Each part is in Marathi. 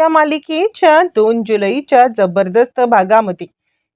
या मालिकेच्या दोन जुलैच्या जबरदस्त भागामध्ये.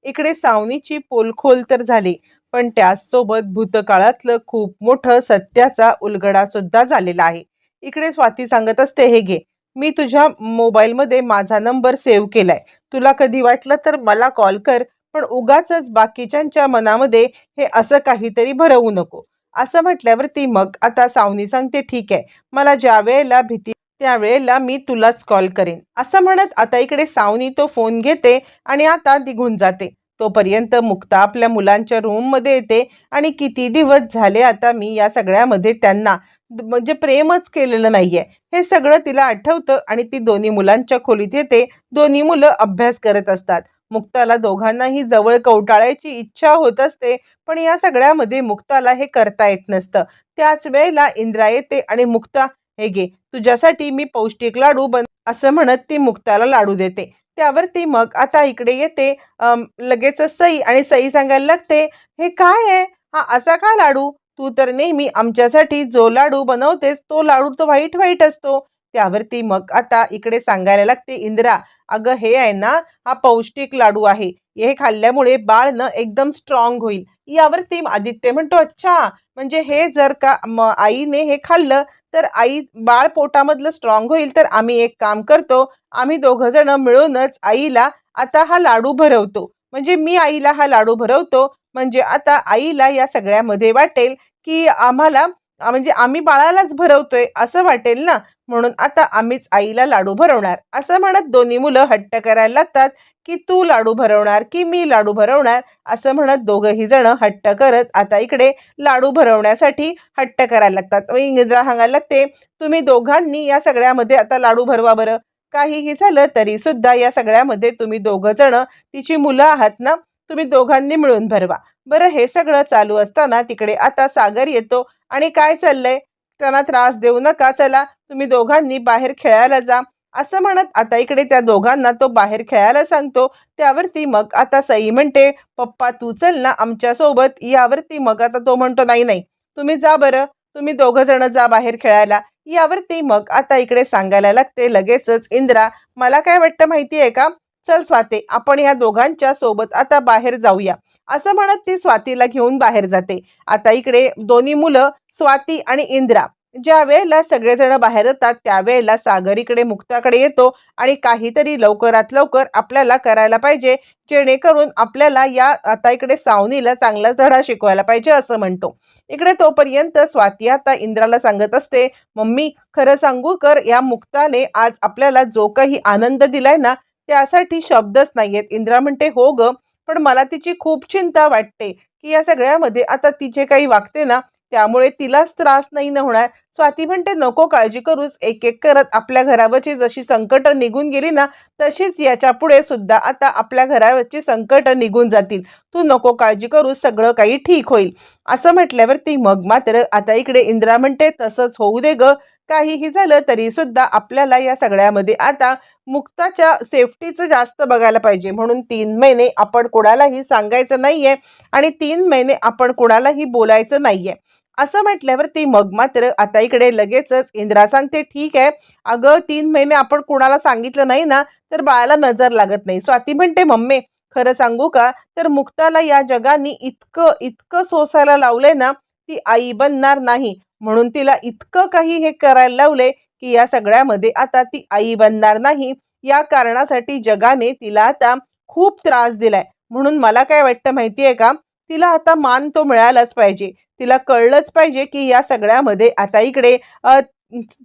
इकडे सावनीची पोलखोल तर झाली पण त्याचसोबत भूतकाळातलं खूप मोठं सत्याचा उलगडा सुद्धा झालेला आहे. इकडे स्वाती सांगत असते हे घे मी तुझ्या मोबाईलमध्ये माझा नंबर सेव्ह केलाय. तुला कधी वाटलं तर मला कॉल कर पण उगाच बाकीच्यांच्या मनामध्ये हे असं काहीतरी भरवू नको. असं म्हटल्यावरती मग आता सावनी सांगते ठीक आहे मला ज्या वेळेला भीती त्यावेळेला मी तुलाच कॉल करेन. असं म्हणत आता इकडे सावनी तो फोन घेते आणि आता निघून जाते. तोपर्यंत मुक्ता आपल्या मुलांच्या रूममध्ये येते आणि किती दिवस झाले आता मी या सगळ्यामध्ये त्यांना म्हणजे प्रेमच केलेलं नाहीये. हे सगळं तिला आठवतं आणि ती दोन्ही मुलांच्या खोलीत येते. दोन्ही मुलं अभ्यास करत असतात. मुक्ताला दोघांनाही जवळ कवटाळायची इच्छा होत असते पण या सगळ्यामध्ये मुक्ताला हे करता येत नसतं. त्याच वेळेला इंद्रा येते आणि मुक्ता हे घे. तुझ्यासाठी मी पौष्टिक लाडू बन असं म्हणत ती मुक्ताला लाडू देते. त्यावर ती मग आता इकडे येते. लगेचच लगेच सई आणि सई सांगायला लागते हे काय आहे? हा असा का लाडू? तू तर नेहमी आमच्यासाठी जो लाडू बनवतेस तो लाडू तो वाईट वाईट असतो. त्यावरती मग आता इकडे सांगायला लागते इंदिरा अगं हे आहे ना हा पौष्टिक लाडू आहे. हे खाल्ल्यामुळे बाळ न एकदम स्ट्रॉंग होईल. यावरती आदित्य म्हणतो अच्छा म्हणजे हे जर का म आईने हे खाल्लं तर आई बाळ पोटामधलं स्ट्रॉंग होईल तर आम्ही एक काम करतो आम्ही दोघं जण मिळूनच आईला आता हा लाडू भरवतो. म्हणजे मी आईला हा लाडू भरवतो म्हणजे आता आईला या सगळ्यामध्ये वाटेल की आम्हाला म्हणजे आम्ही बाळालाच भरवतोय असं वाटेल ना? म्हणून आता आम्हीच आईला लाडू भरवणार. असं म्हणत दोन्ही मुलं हट्ट करायला लागतात की तू लाडू भरवणार की मी लाडू भरवणार? असं म्हणत दोघंही जण हट्ट करत आता इकडे लाडू भरवण्यासाठी हट्ट करायला लागतात. व इंग्रजा सांगायला लागते तुम्ही दोघांनी या सगळ्यामध्ये आता लाडू भरवा बरं. काहीही झालं तरी सुद्धा या सगळ्यामध्ये तुम्ही दोघं जण तिची मुलं आहात ना तुम्ही दोघांनी मिळून भरवा. बरं हे सगळं चालू असताना तिकडे आता सागर येतो आणि काय चाललंय? त्यांना त्रास देऊ नका चला तुम्ही दोघांनी बाहेर खेळायला जा. असं म्हणत आता इकडे त्या दोघांना तो बाहेर खेळायला सांगतो. त्यावरती मग आता सई म्हणते पप्पा तू चल ना आमच्यासोबत यावरती मग आता तो म्हणतो नाही नाही तुम्ही जा बरं तुम्ही दोघं जण जा बाहेर खेळायला. यावरती मग आता इकडे सांगायला लागते लगेचच इंद्रा मला काय वाटतं माहिती आहे का चल स्वाते आपण या दोघांच्या सोबत आता बाहेर जाऊया. असं म्हणत ती स्वातीला घेऊन बाहेर जाते. आता इकडे दोन्ही मुलं स्वाती आणि इंद्रा. ज्या वेळेला सगळेजण बाहेर येतात त्यावेळेला सागर इकडे मुक्ताकडे येतो आणि काहीतरी लवकरात लवकर आपल्याला करायला पाहिजे. जेणेकरून आपल्याला या आता इकडे सावनीला चांगलाच धडा शिकवायला पाहिजे असं म्हणतो. इकडे तोपर्यंत स्वाती आता इंद्राला सांगत असते मम्मी खरं सांगू कर या मुक्ताने आज आपल्याला जो काही आनंद दिलाय ना त्यासाठी शब्दच नाहीयेत. इंद्रा म्हणते हो ग पण मला तिची खूप चिंता वाटते की या सगळ्यामध्ये आता ती जे काही वागते ना त्यामुळे तिलाच त्रास नाही न होणार. स्वाती म्हणते नको काळजी करूच एक एक करत आपल्या घरावरची जशी संकट निघून गेली ना तशीच याच्यापुढे सुद्धा आता आपल्या घरावरची संकट निघून जातील. तू नको काळजी करू सगळं काही ठीक होईल. असं म्हटल्यावरती मग मात्र आता इकडे इंद्रा म्हणते तसंच होऊ दे ग. काहीही झालं तरी सुद्धा आपल्याला या सगळ्यामध्ये आता मुक्ताच्या सेफ्टीचं जास्त बघायला पाहिजे. म्हणून तीन महिने आपण कोणालाही सांगायचं नाहीये आणि तीन महिने आपण कोणालाही बोलायचं नाहीये. असं म्हटल्यावर ती मग मात्र आता इकडे लगेचच इंद्रा सांगते ठीक आहे. अगं तीन महिने आपण कुणाला सांगितलं नाही ना तर बाळाला नजर लागत नाही. स्वाती म्हणते मम्मी खरं सांगू का? तर मुक्ताला या जगाने इतकं इतकं सोसायला लावलंय ना ती आई बनणार नाही. म्हणून तिला इतकं काही हे करायला लावलंय की या सगळ्यामध्ये आता ती आई बनणार नाही. या कारणासाठी जगाने तिला आता खूप त्रास दिलाय. म्हणून मला काय वाटतं माहितीये का? तिला आता मान तो मिळालाच पाहिजे. तिला कळलंच पाहिजे की या सगळ्यामध्ये आता इकडे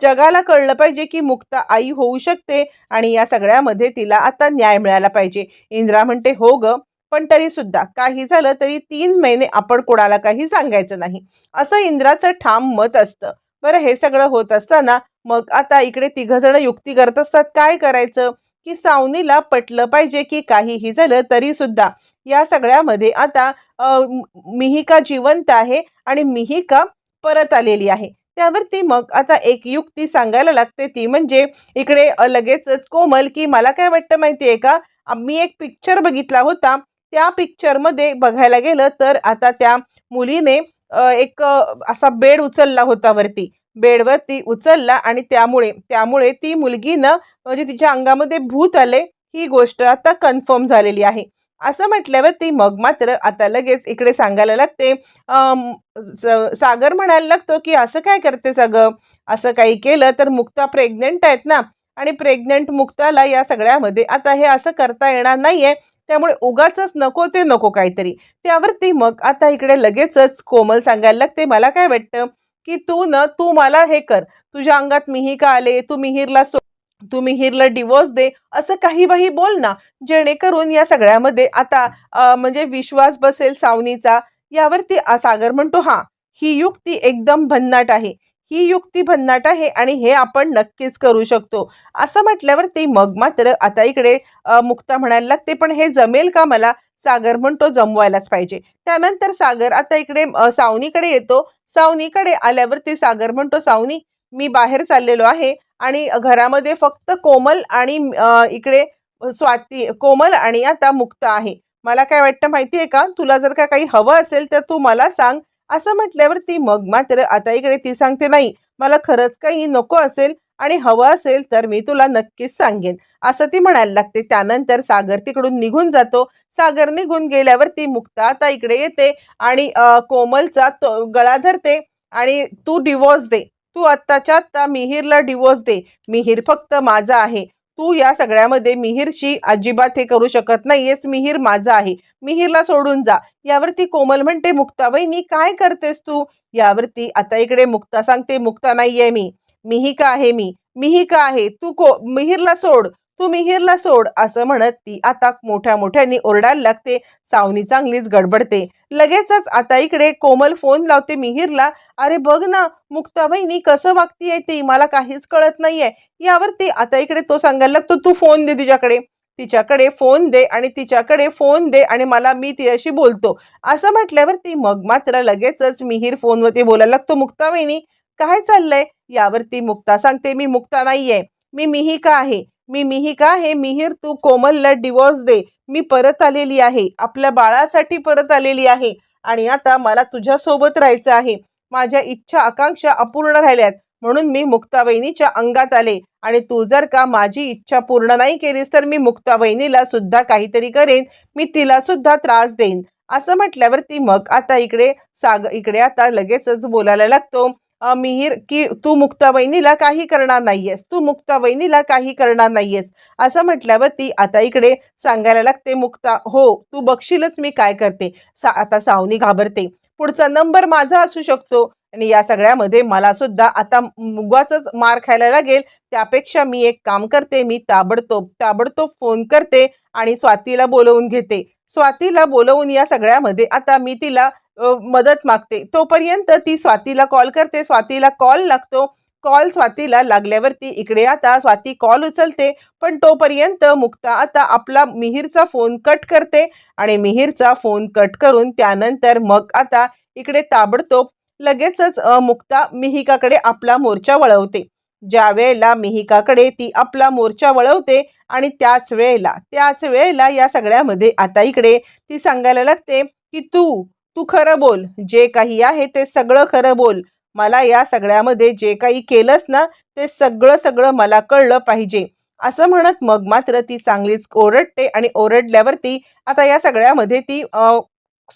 जगाला कळलं पाहिजे की मुक्ता आई होऊ शकते आणि या सगळ्यामध्ये तिला आता न्याय मिळाला पाहिजे. इंद्रा म्हणते हो ग पण तरी सुद्धा काही झालं तरी तीन महिने आपण कोणाला काही सांगायचं नाही. असं इंद्राचं ठाम मत असतं. बरं हे सगळं होत असताना मग आता इकडे तिघ जण युक्ती करत असतात. काय करायचं? की सावनीला पटलं पाहिजे की काहीही झालं तरी सुद्धा. या सगळ्यामध्ये आता मिहिका जिवंत आहे आणि मिहिका परत आलेली आहे. त्यावरती मग आता एक युक्ती सांगायला लागते. ती म्हणजे इकडे लगेचच कोमल की मला काय वाटतं माहितीये का? मी एक पिक्चर बघितला होता. त्या पिक्चरमध्ये बघायला गेलं तर आता त्या मुलीने एक असा बेड उचलला होता वरती. बेडवरती उचलला आणि त्यामुळे त्यामुळे ती मुलगीनं म्हणजे तिच्या अंगामध्ये भूत आले ही गोष्ट आता कन्फर्म झालेली आहे. असं म्हटल्यावर ती मग मात्र आता लगेच इकडे सांगायला लागते. स- सागर म्हणायला लागतो की असं काय करते सगळं असं काही केलं तर मुक्ता प्रेग्नेंट आहेत ना? आणि प्रेग्नेंट मुक्ताला या सगळ्यामध्ये आता हे असं करता येणार नाहीये. त्यामुळे उगाच नको ते नको काहीतरी. त्यावरती मग आता इकडे लगेचच कोमल सांगायला लागते मला काय वाटतं? की तू न तू मला हे कर. तुझ्या अंगात मिही का आले तू मिहीरला सो तू मिहीरला डिवोर्स दे असं काही बाही बोल ना. जेणेकरून या सगळ्यामध्ये आता म्हणजे विश्वास बसेल सावनीचा. यावरती सागर म्हणतो हा ही युक्ती एकदम भन्नाट आहे. ही युक्ती भन्नाट आहे आणि हे आपण नक्कीच करू शकतो. असं म्हटल्यावर ते मग मात्र आता इकडे मुक्ता म्हणायला लागते पण हे जमेल का मला? सागर म्हणतो जमवायलाच पाहिजे. त्यानंतर सागर आता इकडे सावनीकडे येतो. सावनीकडे आल्यावरती सागर म्हणतो सावनी मी बाहेर चाललेलो आहे आणि घरामध्ये फक्त कोमल आणि इकडे स्वाती कोमल आणि आता मुक्त आहे. मला काय वाटतं माहिती आहे का? तुला जर का काही हवं असेल तर तू मला सांग. असं म्हटल्यावर ती मग मात्र आता इकडे ती सांगते नाही मला खरंच काही नको असेल आणि हवं असेल तर मी तुला नक्कीच सांगेन. असं ती म्हणायला लागते. त्यानंतर सागर तिकडून निघून जातो. सागर निघून गेल्यावर ती मुक्ता आता इकडे येते आणि कोमलचा तो गळा धरते आणि तू डिवोर्स दे. तू आत्ताच्या आत्ता मिहीरला डिवोर्स दे. मिहीर फक्त माझा आहे. तू या सगळ्यामध्ये मिहीरशी अजिबात हे करू शकत नाहीयेस. मिहीर माझा आहे. मिहीरला सोडून जा. यावरती कोमल म्हणते मुक्ता वहिनी काय करतेस तू? यावरती आता इकडे मुक्ता सांगते मुक्ता नाहीये मी. मिहिका आहे मी? मिहिका आहे? तू को मिहिरला सोड. तू मिहिरला सोड असं म्हणत ती आता मोठ्या मोठ्याने ओरडायला लागते. सावनी चांगलीच गडबडते. लगेचच आता इकडे कोमल फोन लावते मिहिरला. अरे बघ ना मुक्ता बहिणी कसं वागतीये ती? मला काहीच कळत नाहीये. यावरती आता इकडे तो सांगायला लागतो तू फोन दे तिच्याकडे. तिच्याकडे फोन दे आणि तिच्याकडे फोन दे आणि मला मी तिच्याशी बोलतो. असं म्हटल्यावर ती मग मात्र लगेचच मिहीर फोनवरती बोलायला लागतो मुक्तावहिनी काय चाललंय? यावरती मुक्ता सांगते मी मुक्ता नाहीये. मी मिहिका आहे. मी मिहिका आहे. मिहीर तू कोमलला डिवोर्स दे. मी परत आलेली आहे. आपल्या बाळासाठी परत आलेली आहे. आणि आता मला तुझ्यासोबत राहायचं आहे. माझ्या इच्छा आकांक्षा अपूर्ण राहिल्यात. म्हणून मी मुक्ता वहिनीच्या अंगात आले. आणि तू जर का माझी इच्छा पूर्ण नाही केलीस तर मी मुक्ता वहिनीला सुद्धा काहीतरी करेन. मी तिला सुद्धा त्रास देईन. असं म्हटल्यावर ती मग आता इकडे साग इकडे आता लगेचच बोलायला लागतो. मिहीर की तू मुक्ता वहिनीला काही करणार नाहीयेस. तू मुक्ता वहिनीला काही करणार नाहीयेस. असं म्हटल्यावर ती आता इकडे सांगायला लागते मुक्ता हो तू बघशीलच मी काय करते. सा आता सावनी घाबरते. पुढचा नंबर माझा असू शकतो आणि या सगळ्यामध्ये मला सुद्धा आता मुगाचाच मार खायला लागेल. त्यापेक्षा मी एक काम करते मी ताबडतोब ताबडतोब फोन करते आणि स्वातीला बोलवून घेते. स्वातीला बोलवून या सगळ्यामध्ये आता मी तिला मदत मागते. तोपर्यंत ती स्वातीला कॉल करते. स्वातीला कॉल लागतो. कॉल स्वातीला लागल्यावरती इकडे आता स्वाती कॉल उचलते. पण तोपर्यंत मुक्ता आता आपला मिहीरचा फोन कट करते आणि मिहीरचा फोन कट करून त्यानंतर मग आता इकडे ताबडतोब लगेचच मुक्ता मिहिकाकडे आपला मोर्चा वळवते. ज्या वेळेला मिहिकाकडे ती आपला मोर्चा वळवते आणि त्याच वेळेला त्याच वेळेला या सगळ्यामध्ये आता इकडे ती सांगायला लागते की तू तू खरं बोल. जे काही आहे ते सगळं खरं बोल. मला या सगळ्यामध्ये जे काही केलंस ना ते सगळं सगळं मला कळलं पाहिजे. असं म्हणत मग मात्र ती चांगलीच ओरडते आणि ओरडल्यावरती आता या सगळ्यामध्ये ती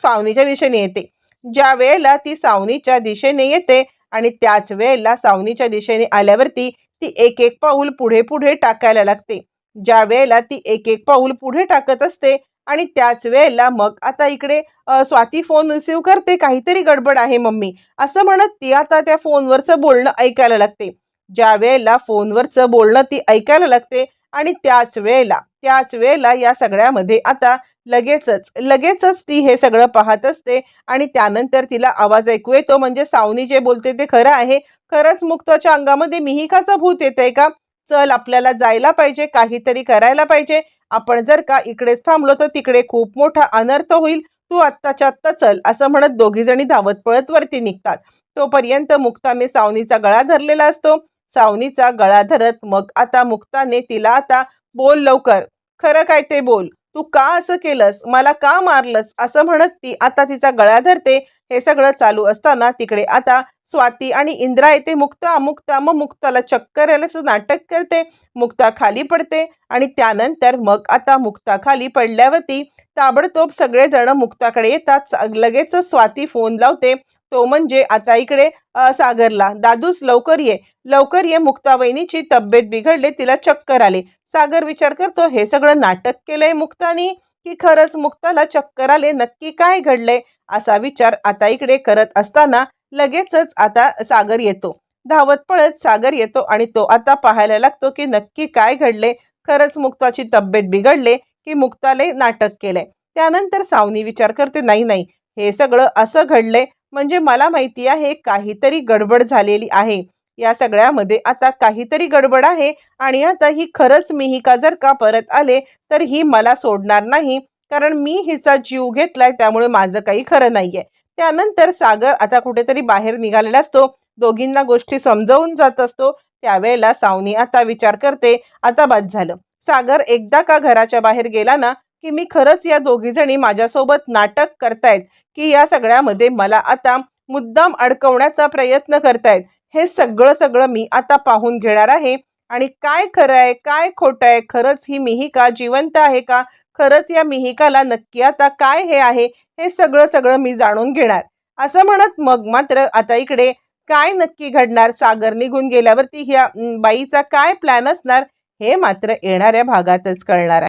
सावनीच्या दिशेने येते. ज्या वेळेला ती सावनीच्या दिशेने येते आणि त्याच वेळेला सावनीच्या दिशेने आल्यावरती ती एक एक पाऊल पुढे पुढे टाकायला लागते. ज्या वेळेला ती एक एक पाऊल पुढे टाकत असते आणि त्याच वेळेला मग आता इकडे स्वाती फोन रिसीव करते काहीतरी गडबड आहे मम्मी. असं म्हणत ती आता त्या फोनवरचं बोलणं ऐकायला लागते. ज्या वेळेला फोनवरचं बोलणं ती ऐकायला लागते आणि त्याच वेळेला त्याच वेळेला या सगळ्यामध्ये आता लगेचच लगेचच ती हे सगळं पाहत असते आणि त्यानंतर तिला आवाज ऐकू येतो. म्हणजे सावनी जे बोलते ते खरं आहे. खरंच मुक्ताच्या अंगामध्ये मिहिकाचा भूत येतंय का? चल आपल्याला जायला पाहिजे काहीतरी करायला पाहिजे. आपण जर का इकडेच थांबलो तर तिकडे खूप मोठा अनर्थ होईल. तू आत्ताच्या आत्ता चल असं म्हणत दोघी जणी धावत पळत वरती निघतात. तोपर्यंत मुक्ताने सावनीचा गळा धरलेला असतो. सावनीचा गळा धरत मग आता मुक्ताने तिला आता बोल लवकर. खरं काय ते बोल? तू का असं केलंस? मला का मारलंस? असं म्हणत ती आता तिचा गळा धरते. हे सगळं चालू असताना तिकडे आता स्वाती आणि इंद्रा येते. मुक्ता मुक्ता मग मुक्ताला चक्कर आल्याचं नाटक करते. मुक्ता खाली पडते आणि त्यानंतर मग आता मुक्ता खाली पडल्यावरती ताबडतोब सगळेजण मुक्ताकडे येतात. लगेच स्वाती फोन लावते. तो म्हणजे आता इकडे सागरला. दादूस लवकर ये. लवकर ये मुक्तावहिनीची तब्येत बिघडले तिला चक्कर आले. सागर विचार करतो हे सगळं नाटक केलंय मुक्तानी? की खरंच मुक्ताला चक्कर आले? नक्की काय घडले असा विचार आता इकडे करत असताना लगेचच आता सागर येतो. धावत पळत सागर येतो आणि तो आता पाहायला लागतो की नक्की काय घडले खरंच मुक्ताची तब्येत बिघडले की मुक्ताले नाटक केलंय. त्यानंतर सावनी विचार करते नाही नाही. हे सगळं असं घडलंय. म्हणजे मला माहिती आहे काहीतरी गडबड झालेली आहे. या सगळ्यामध्ये आता काहीतरी गडबड आहे आणि आता ही खरंच मिहिका जर का परत आले तर ही मला सोडणार नाही. कारण मी हिचा जीव घेतलाय त्यामुळे माझं काही खरं नाहीये. त्यानंतर सागर आता कुठेतरी बाहेर निघालेला असतो. दोघींना गोष्टी समजावून जात असतो. त्यावेळेला सावनी आता विचार करते आता बाद झालं. सागर एकदा का घराच्या बाहेर गेला ना की मी खरंच या दोघी जणी माझ्यासोबत नाटक करतायत की या सगळ्यामध्ये मला आता मुद्दाम अडकवण्याचा प्रयत्न करतायत हे सगळं सगळं मी आता पाहून घेणार आहे. आणि काय खरं आहे काय खोटं आहे खरंच ही मिहिका जिवंत आहे का? खरंच या मिहिकाला नक्की आता काय हे आहे हे सगळं सगळं मी जाणून घेणार. असं म्हणत मग मात्र आता इकडे काय नक्की घडणार? सागर निघून गेल्यावरती ह्या बाईचा काय प्लॅन असणार? हे मात्र येणाऱ्या भागातच कळणार आहे.